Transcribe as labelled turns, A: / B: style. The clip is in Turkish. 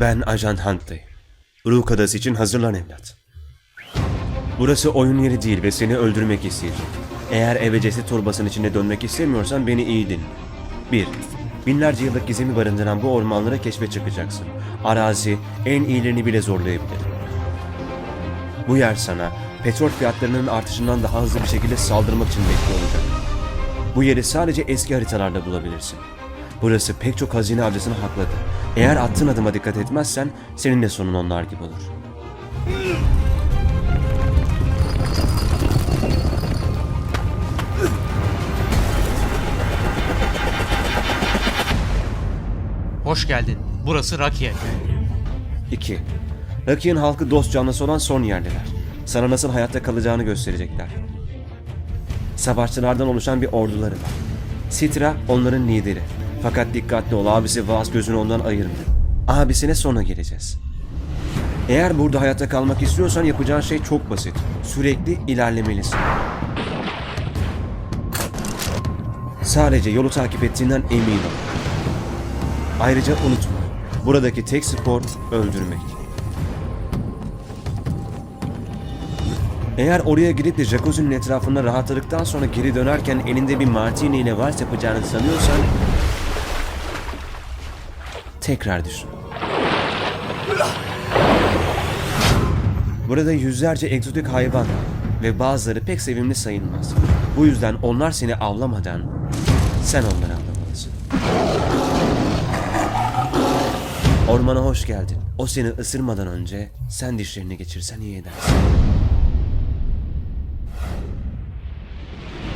A: Ben Ajan Huntley. Rook Adası için hazırlan evlat. Burası oyun yeri değil ve seni öldürmek isteyecek. Eğer eve ceset torbasının içinde dönmek istemiyorsan beni iyi dinle. 1. Binlerce yıllık gizemi barındıran bu ormanlara keşfe çıkacaksın. Arazi en iyilerini bile zorlayabilir. Bu yer sana petrol fiyatlarının artışından daha hızlı bir şekilde saldırmak için bekliyor olacak. Bu yeri sadece eski haritalarda bulabilirsin. Burası pek çok hazine avcısını hakladı. Eğer attığın adıma dikkat etmezsen senin de sonun onlar gibi olur.
B: Hoş geldin. Burası Rakiye.
A: 2. Raki'nin halkı dost canlısı olan son yerdeler. Sana nasıl hayatta kalacağını gösterecekler. Savaşçılardan oluşan bir orduları var. Sitra onların lideri. Fakat dikkatli ol abisi Vaz gözünü ondan ayırmıyor. Abisine sonra geleceğiz. Eğer burada hayatta kalmak istiyorsan yapacağın şey çok basit. Sürekli ilerlemelisin. Sadece yolu takip ettiğinden emin ol. Ayrıca unutma, buradaki tek spor öldürmek. Eğer oraya gidip de jacuzzi'nin etrafında rahatladıktan sonra geri dönerken elinde bir martini ile vals yapacağını sanıyorsan... Tekrar düşün. Burada yüzlerce egzotik hayvan ve bazıları pek sevimli sayılmaz. Bu yüzden onlar seni avlamadan sen onları avlamalısın. Ormana hoş geldin. O seni ısırmadan önce sen dişlerini geçirsen iyi edersin.